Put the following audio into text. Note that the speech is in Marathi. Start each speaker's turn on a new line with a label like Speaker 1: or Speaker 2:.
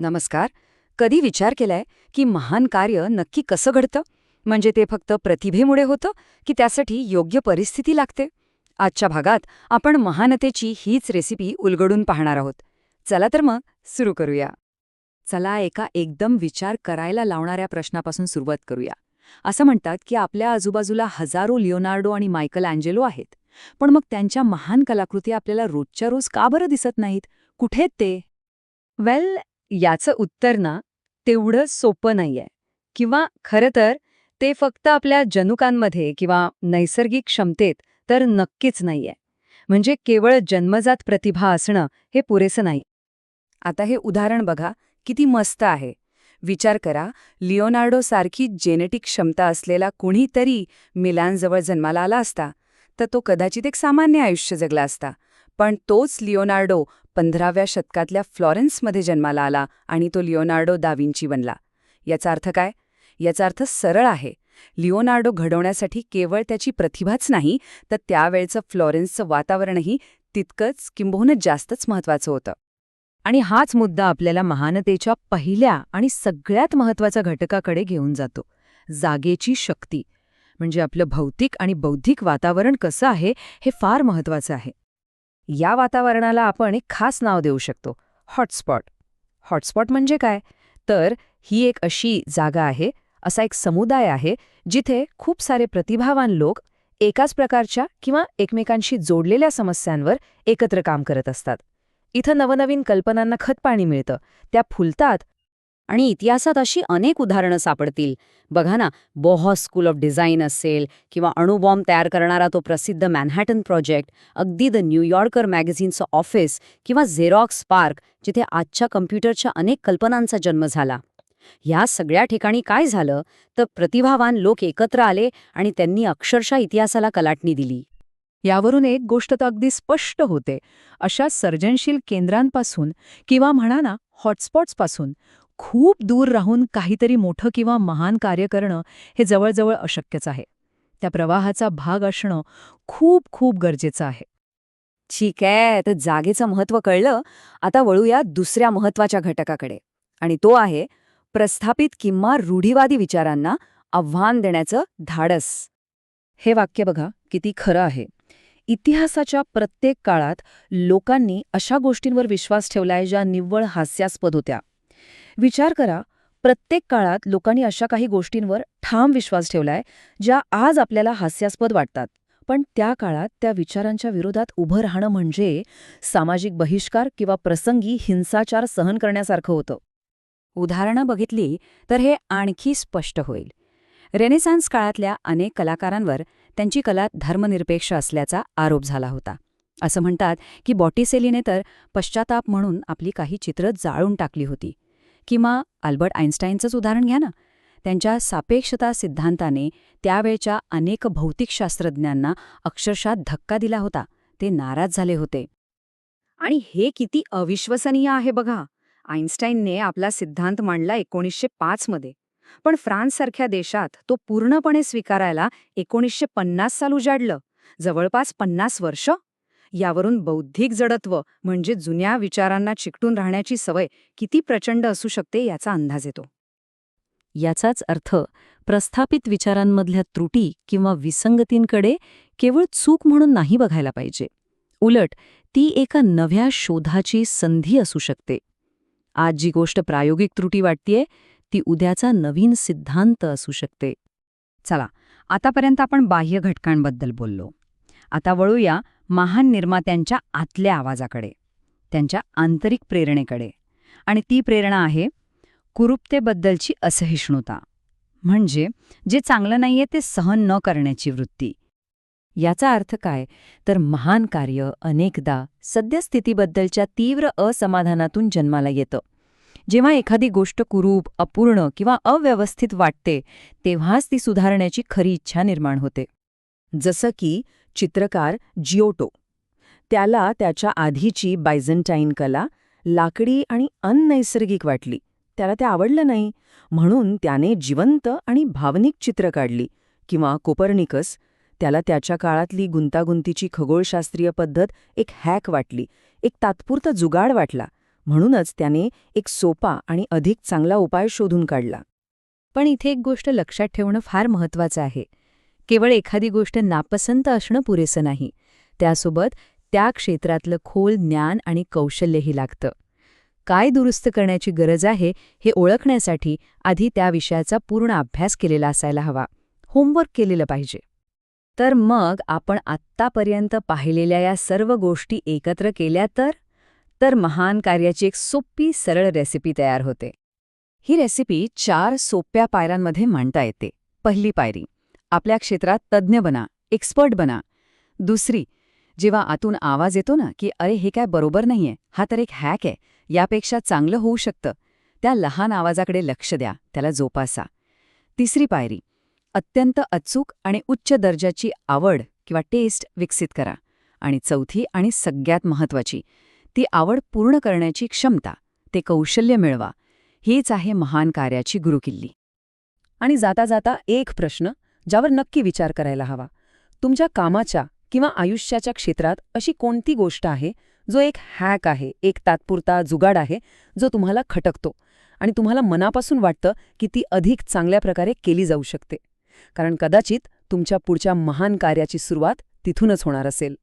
Speaker 1: नमस्कार. कधी विचार केलाय की महान कार्य नक्की कसं घडतं? म्हणजे ते फक्त प्रतिभेमुळे होतं की त्यासाठी योग्य परिस्थिती लागते? आजच्या भागात आपण महानतेची हीच रेसिपी उलगडून पाहणार आहोत. चला तर मग सुरू करूया. चला एका एकदम विचार करायला लावणाऱ्या प्रश्नापासून सुरुवात करूया. असं म्हणतात की आपल्या आजूबाजूला हजारो लिओनार्डो आणि मायकल अँजेलो आहेत. पण मग त्यांच्या महान कलाकृती आपल्याला रोजच्या रोज का बरं दिसत नाहीत? कुठेत ते? वेल याचं उत्तर ना तेवढं सोपं नाहीये. किंवा खरं तर ते फक्त आपल्या जनुकांमध्ये किंवा नैसर्गिक क्षमतेत तर नक्कीच नाहीये. म्हणजे केवळ जन्मजात प्रतिभा असणं हे पुरेसं नाही. आता हे उदाहरण बघा किती मस्त आहे. विचार करा लिओनार्डो सारखी जेनेटिक क्षमता असलेला कुणीतरी मिलानजवळ जन्माला आला असता तर तो कदाचित एक सामान्य आयुष्य जगला असता. पण तोच लिओनार्डो पंधराव्या शतकातल्या फ्लॉरेन्समध्ये जन्माला आला आणि तो लिओनार्डो दाविंची बनला. याचा अर्थ काय? याचा अर्थ सरळ आहे. लिओनार्डो घडवण्यासाठी केवळ त्याची प्रतिभाच नाही तर त्यावेळचं फ्लॉरेन्सचं वातावरणही तितकंच किंबहुना जास्तच महत्वाचं होतं. आणि हाच मुद्दा आपल्याला महानतेच्या पहिल्या आणि सगळ्यात महत्त्वाच्या घटकाकडे घेऊन जातो. जागेची शक्ती. म्हणजे आपलं भौतिक आणि बौद्धिक वातावरण कसं आहे हे फार महत्वाचं आहे. या वातावरणाला आपण एक खास नाव देऊ शकतो हॉटस्पॉट. हॉटस्पॉट म्हणजे काय? तर ही एक अशी जागा आहे असा एक समुदाय आहे जिथे खूप सारे प्रतिभावान लोक एकाच प्रकारच्या किंवा एकमेकांशी जोडलेल्या समस्यांवर एकत्र काम करत असतात. इथं नवनवीन कल्पनांना खतपाणी मिळतं. त्या फुलतात आणि इतिहासात अशी अनेक उदाहरणं सापडतील. बघा ना बोहॉ स्कूल ऑफ डिझाईन असेल किंवा अणुबॉम्ब तयार करणारा तो प्रसिद्ध मॅनहॅटन प्रोजेक्ट अगदी द न्यूयॉर्कर मॅगझिनचं ऑफिस किंवा झेरॉक्स पार्क जिथे आजच्या कम्प्युटरच्या अनेक कल्पनांचा जन्म झाला. ह्या सगळ्या ठिकाणी काय झालं? तर प्रतिभावान लोक एकत्र आले आणि त्यांनी अक्षरशः इतिहासाला कलाटणी दिली. यावरून एक गोष्ट तर अगदी स्पष्ट होते. अशा सर्जनशील केंद्रांपासून किंवा म्हणा ना हॉटस्पॉट्सपासून खूप दूर राहून काहीतरी मोठं किंवा महान कार्य करणं हे जवळजवळ अशक्यच आहे. त्या प्रवाहाचा भाग असणं खूप खूप गरजेचं आहे. ठीक आहे तर जागेचं महत्त्व कळलं आता वळूया दुसऱ्या महत्त्वाच्या घटकाकडे. आणि तो आहे प्रस्थापित किंवा रूढीवादी विचारांना आव्हान देण्याचं धाडस. हे वाक्य बघा किती खरं आहे. इतिहासाच्या प्रत्येक काळात लोकांनी अशा गोष्टींवर विश्वास ठेवलाय ज्या निव्वळ हास्यास्पद होत्या. विचार करा प्रत्येक काळात लोकांनी अशा काही गोष्टींवर ठाम विश्वास ठेवलाय ज्या आज आपल्याला हास्यास्पद वाटतात. पण त्या काळात त्या विचारांच्या विरोधात उभं राहणं म्हणजे सामाजिक बहिष्कार किंवा प्रसंगी हिंसाचार सहन करण्यासारखं होतं. उदाहरणं बघितली तर हे आणखी स्पष्ट होईल. रेनेसान्स काळातल्या अनेक कलाकारांवर त्यांची कला धर्मनिरपेक्ष असल्याचा आरोप झाला होता. असं म्हणतात की बॉटिसेलीने तर पश्चाताप म्हणून आपली काही चित्रं जाळून टाकली होती. किंवा अल्बर्ट आईन्स्टाईनचंच उदाहरण घ्या ना. त्यांच्या सापेक्षता सिद्धांताने त्यावेळच्या अनेक भौतिकशास्त्रज्ञांना अक्षरशः धक्का दिला होता. ते नाराज झाले होते. आणि हे किती अविश्वसनीय आहे बघा. आईन्स्टाईनने आपला सिद्धांत मांडला एकोणीसशे पाचमध्ये पण फ्रान्ससारख्या देशात तो पूर्णपणे स्वीकारायला एकोणीसशे पन्नास साल उजाडलं. जवळपास पन्नास वर्ष यावरून बौद्धिक जडत्व म्हणजे जुन्या विचारांना चिकटून राहण्याची सवय किती प्रचंड असू शकते याचा अंदाज येतो. याचाच अर्थ प्रस्थापित विचारांमधल्या त्रुटी किंवा विसंगतींकडे केवळ चूक म्हणून नाही बघायला पाहिजे. उलट ती एका नव्या शोधाची संधी असू शकते. आज जी गोष्ट प्रायोगिक त्रुटी वाटतीये ती उद्याचा नवीन सिद्धांत असू शकते. चला आतापर्यंत आपण बाह्य घटकांबद्दल बोललो. आता वळूया महान निर्मात्यांच्या आतल्या आवाजाकडे त्यांच्या आंतरिक प्रेरणेकडे. आणि ती प्रेरणा आहे कुरुपतेबद्दलची असहिष्णुता. म्हणजे जे चांगलं नाहीये ते सहन न करण्याची वृत्ती. याचा अर्थ काय? तर महान कार्य अनेकदा सद्यस्थितीबद्दलच्या तीव्र असमाधानातून जन्माला येतं. जेव्हा एखादी गोष्ट कुरूप अपूर्ण किंवा अव्यवस्थित वाटते तेव्हाच ती सुधारण्याची खरी इच्छा निर्माण होते. जसं की चित्रकार जिओटो. त्याला त्याच्या आधीची बायझंटाईन कला लाकडी आणि अनैसर्गिक वाटली. त्याला ते आवडलं नाही. म्हणून त्याने जिवंत आणि भावनिक चित्र काढली किंवा कोपर्निकस. त्याला त्याच्या काळातली गुंतागुंतीची खगोलशास्त्रीय पद्धत एक हॅक वाटली एक तात्पुरता जुगाड वाटला.
Speaker 2: म्हणूनच त्याने एक सोपा आणि अधिक चांगला उपाय शोधून काढला.
Speaker 3: पण इथे एक गोष्ट लक्षात ठेवणं फार महत्वाचं आहे. केवळ एखादी गोष्ट नापसंत असणं पुरेसं नाही. त्यासोबत त्या क्षेत्रातलं खोल ज्ञान आणि कौशल्यही लागतं. काय दुरुस्त करण्याची गरज आहे हे ओळखण्यासाठी आधी त्या विषयाचा पूर्ण अभ्यास केलेला असायला हवा. होमवर्क केलेलं पाहिजे.
Speaker 1: तर मग आपण आत्तापर्यंत पाहिलेल्या या सर्व गोष्टी एकत्र केल्या तर? तर महान कार्याची एक सोपी सरळ रेसिपी तयार होते. ही रेसिपी चार सोप्या पायऱ्यांमध्ये मांडता येते. पहिली पायरी आपल्या क्षेत्रात तज्ज्ञ बना एक्सपर्ट बना. दुसरी जेव्हा आतून आवाज येतो ना की अरे हे काय बरोबर नाहीये हा तर एक हॅक आहे यापेक्षा चांगलं होऊ शकतं त्या लहान आवाजाकडे लक्ष द्या त्याला जोपासा. तिसरी पायरी अत्यंत अचूक आणि उच्च दर्जाची आवड किंवा टेस्ट विकसित करा. आणि चौथी आणि सगळ्यात महत्त्वाची ती आवड पूर्ण करण्याची क्षमता ते कौशल्य मिळवा. हीच आहे महान कार्याची गुरुकिल्ली.
Speaker 2: आणि जाता जाता एक प्रश्न ज्यावर नक्की विचार करायला हवा. तुमच्या कामाच्या किंवा आयुष्याच्या क्षेत्रात अशी कोणती गोष्ट आहे जो एक हॅक आहे एक तात्पुरता जुगाड आहे जो तुम्हाला खटकतो आणि तुम्हाला मनापासून वाटतं की ती अधिक चांगल्या प्रकारे केली जाऊ शकते? कारण कदाचित तुमच्या पुढच्या महान कार्याची सुरुवात तिथूनच होणार असेल.